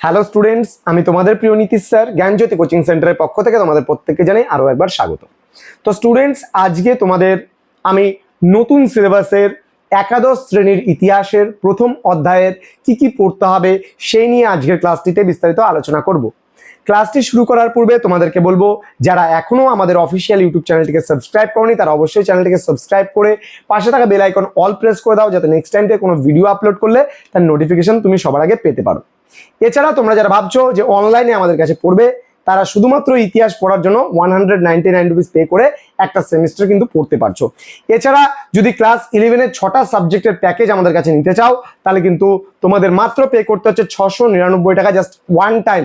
Hello students আমি তোমাদের প্রিয় নীতিশ স্যার, জ্ঞানজ্যোতি কোচিং সেন্টারের পক্ষ থেকে তোমাদের প্রত্যেককে জানাই আরও একবার স্বাগত। তো স্টুডেন্টস আজকে তোমাদের আমি নতুন সিলেবাসের একাদশ শ্রেণির ইতিহাসের প্রথম অধ্যায়ের কি কি পড়তে হবে সেই নিয়ে আজকের ক্লাসটিতে বিস্তারিত আলোচনা করব। ক্লাসটি শুরু করার পূর্বে তোমাদেরকে বলব, যারা এখনও আমাদের অফিসিয়াল ইউটিউব চ্যানেলটিকে সাবস্ক্রাইব করনি, তারা অবশ্যই চ্যানেলটিকে সাবস্ক্রাইব করে পাশে থাকা বেল আইকন অল প্রেস করে দাও, যাতে নেক্সট টাইম থেকে কোনো ভিডিও আপলোড করলে তার নোটিফিকেশন তুমি সবার আগে পেতে পারো। এছাড়া তোমরা যারা ভাবছ যে অনলাইনে আমাদের কাছে পড়বে, তারা শুধুমাত্র ইতিহাস পড়ার জন্য one hundred nine rupees pay করে একটা সেমিস্টার কিন্তু পড়তে পারছ। এছাড়া যদি ক্লাস ইলেভেনের ছটা সাবজেক্টের প্যাকেজ আমাদের কাছে নিতে চাও, তাহলে কিন্তু তোমাদের মাত্র পে করতে হচ্ছে ছশো নিরানব্বই টাকা জাস্ট ওয়ান টাইম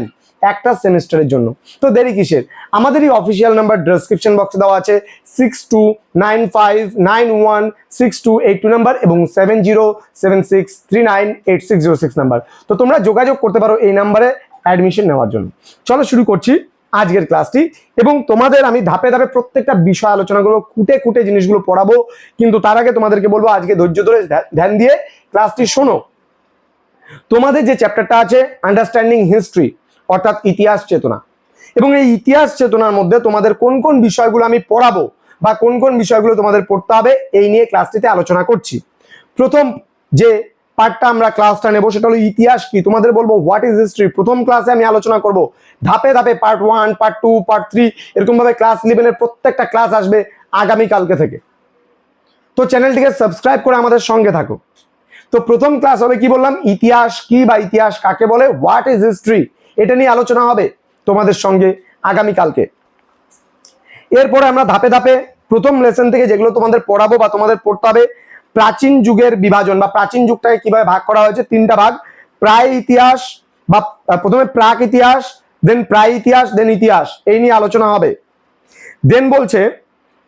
একটা সেমিস্টারের জন্য। তো দেরি কিসের? আমাদের এই অফিসিয়াল নাম্বার ডেসক্রিপশন বক্সে দেওয়া আছে six two nine five nine one six two eight two number এবং seven zero seven six three nine eight six zero six number তো তোমরা যোগাযোগ করতে পারো এই নাম্বারে অ্যাডমিশন নেওয়ার জন্য। চলো শুরু করছি আজকের ক্লাসটি এবং তোমাদের আমি ধাপে ধাপে প্রত্যেকটা বিষয় আলোচনা করব খুঁটে খুঁটে জিনিসগুলো পড়াবো, কিন্তু তার আগে তোমাদেরকে বলব আজকে ধৈর্য ধরে ধ্যান দিয়ে ক্লাসটি শোনো। তোমাদের যে চ্যাপ্টারটা আছে আন্ডারস্ট্যান্ডিং হিস্ট্রি অর্থাৎ ইতিহাস চেতনা। এবং এই ইতিহাস চেতনার মধ্যে তোমাদের কোন কোন বিষয়গুলো আমি পড়াবো বা কোন কোন বিষয়গুলো তোমাদের পড়তে হবে, এই নিয়ে ক্লাসটিতে আলোচনা করছি। প্রথম যে পার্টটা আমরা ক্লাসটা নেব সেটা হলো ইতিহাস কি? তোমাদের বলব হোয়াট ইজ হিস্ট্রি প্রথম ক্লাসে আমি আলোচনা করব। ধাপে ধাপে part one part two part three এরকম ভাবে ক্লাস ইলেভেনের প্রত্যেকটা ক্লাস আসবে আগামী কালকে থেকে। তো চ্যানেলটিকে সাবস্ক্রাইব করে আমাদের সঙ্গে থাকো। তো প্রথম ক্লাস হবে কি বললাম? ইতিহাস কি বা ইতিহাস কাকে বলে? হোয়াট ইজ হিস্ট্রি এটা নিয়ে আলোচনা হবে তোমাদের সঙ্গে আগামী কালকে এরপরে আমরা ধাপে ধাপে প্রথম লেসন থেকে যেগুলো তোমাদের পড়াবো বা তোমাদের পড়তে হবে, প্রাচীন যুগের বিভাজন বা প্রাচীন যুগটাকে কীভাবে ভাগ করা হয়েছে, তিনটা ভাগ। প্রায় ইতিহাস বা প্রথমে প্রাক ইতিহাস দেন প্রায় ইতিহাস দেন ইতিহাস, এই নিয়ে আলোচনা হবে। দেন বলছে,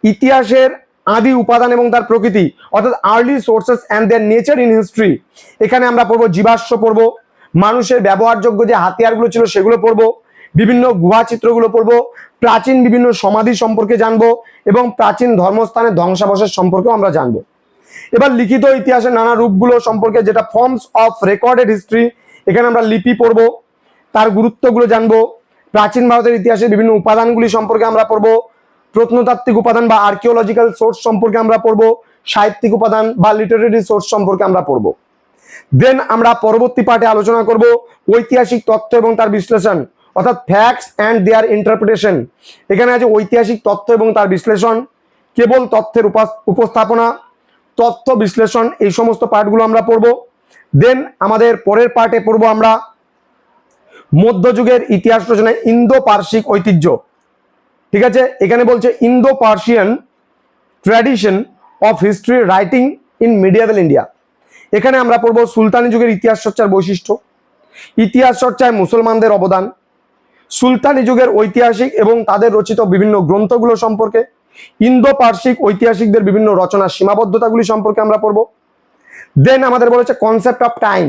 ইতিহাসের আদি উপাদান এবং তার প্রকৃতি, অর্থাৎ early sources and their nature in history এখানে আমরা পড়ব, জীবাশ্ম পড়ব মানুষের ব্যবহারযোগ্য যে হাতিয়ারগুলো ছিল সেগুলো পড়ব, বিভিন্ন গুহা চিত্রগুলো পড়ব, প্রাচীন বিভিন্ন সমাধি সম্পর্কে জানব এবং প্রাচীন ধর্মস্থানের ধ্বংসাবশেষ সম্পর্কেও আমরা জানব। এবার লিখিত ইতিহাসের নানা রূপগুলো সম্পর্কে যেটা ফর্মস অফ রেকর্ডেড হিস্ট্রি এখানে আমরা লিপি পড়ব, তার গুরুত্বগুলো জানব, প্রাচীন ভারতের ইতিহাসের বিভিন্ন উপাদানগুলি সম্পর্কে আমরা পড়ব, প্রত্নতাত্ত্বিক উপাদান বা আর্কিওলজিক্যাল সোর্স সম্পর্কে আমরা পড়ব, সাহিত্যিক উপাদান বা লিটারেরি সোর্স সম্পর্কে আমরা পড়ব। দেন আমরা পরবর্তী পার্টে আলোচনা করব ঐতিহাসিক তথ্য এবং তার বিশ্লেষণ, অর্থাৎ ফ্যাক্টস অ্যান্ড দেয়ার ইন্টারপ্রিটেশন এখানে আছে ঐতিহাসিক তথ্য এবং তার বিশ্লেষণ, কেবল তথ্যের উপাস- উপস্থাপনা, তথ্য বিশ্লেষণ, এই সমস্ত পার্টগুলো আমরা পড়ব। দেন আমাদের পরের পার্টে পড়ব আমরা মধ্যযুগের ইতিহাস রচনায় ইন্দো পার্সিক ঐতিহ্য। ঠিক আছে? এখানে বলছে Indo Persian tradition of history writing in medieval India এখানে আমরা পড়ব সুলতানি যুগের ইতিহাস চর্চার বৈশিষ্ট্য। ইতিহাস চর্চায় মুসলমানদের অবদান, সুলতানি যুগের ঐতিহাসিক এবং তাদের রচিত বিভিন্ন গ্রন্থগুলো সম্পর্কে ইন্দো পার্সিক ঐতিহাসিকদের বিভিন্ন রচনার সীমাবদ্ধতাগুলি সম্পর্কে আমরা পড়ব। দেন আমাদের বলেছে কনসেপ্ট অফ টাইম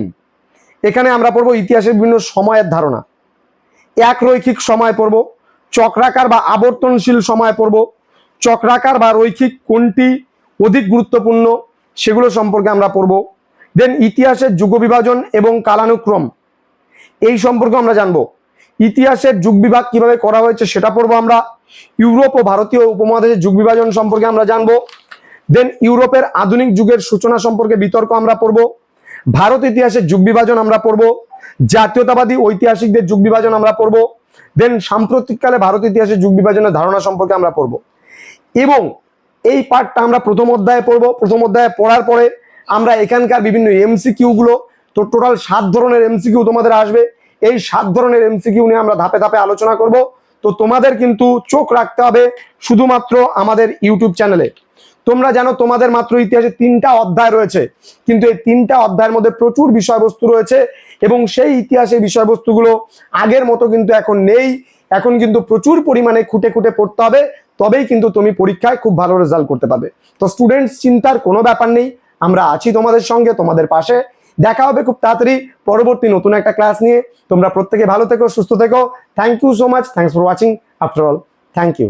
এখানে আমরা পড়ব ইতিহাসের বিভিন্ন সময়ের ধারণা। এক রৈখিক সময় পড়ব, চক্রাকার বা আবর্তনশীল সময় পড়ব, চক্রাকার বা রৈখিক কোনটি অধিক গুরুত্বপূর্ণ সেগুলো সম্পর্কে আমরা পড়ব। দেন ইতিহাসের যুগ বিভাজন এবং কালানুক্রম। এই সম্পর্কে আমরা জানব। ইতিহাসের যুগ বিভাগ কীভাবে করা হয়েছে সেটা পড়ব আমরা। ইউরোপ ও ভারতীয় উপমহাদেশের যুগ বিভাজন সম্পর্কে আমরা জানব। দেন ইউরোপের আধুনিক যুগের সূচনা সম্পর্কে বিতর্ক আমরা পড়ব। ভারত ইতিহাসের যুগ বিভাজন আমরা পড়ব। জাতীয়তাবাদী ঐতিহাসিকদের যুগ বিভাজন আমরা পড়ব। দেন সাম্প্রতিককালে ভারত ইতিহাসের যুগ বিভাজনের ধারণা সম্পর্কে আমরা পড়ব। এবং এই পার্টটা আমরা প্রথম অধ্যায়ে পড়ব। প্রথম অধ্যায়ে পড়ার পরে আমরা এখানকার বিভিন্ন এমসিকিউ গুলো, তো টোটাল সাত ধরনের এমসিকিউ তোমাদের আসবে। এই সাত ধরনের এমসিকিউ নিয়ে আমরা ধাপে ধাপে আলোচনা করব। তো তোমাদের কিন্তু চোখ রাখতে হবে শুধুমাত্র আমাদের ইউটিউব চ্যানেলে। তোমরা জানো তোমাদের মাত্র ইতিহাসে তিনটা অধ্যায় রয়েছে, কিন্তু এই তিনটা অধ্যায়ের মধ্যে প্রচুর বিষয়বস্তু রয়েছে এবং সেই ইতিহাসের বিষয়বস্তুগুলো আগের মতো কিন্তু এখন নেই। এখন কিন্তু প্রচুর পরিমাণে খুঁটে খুঁটে পড়তে হবে, তবেই কিন্তু তুমি পরীক্ষায় খুব ভালো রেজাল্ট করতে পারবে। তো স্টুডেন্টস চিন্তার কোনো ব্যাপার নেই। আমরা আছি তোমাদের সঙ্গে, তোমাদের পাশে। দেখা হবে খুব তাড়াতাড়ি পরবর্তী নতুন একটা ক্লাস নিয়ে। তোমরা প্রত্যেকে ভালো থেকো, সুস্থ থেকো। Thank you so much thanks for watching after all thank you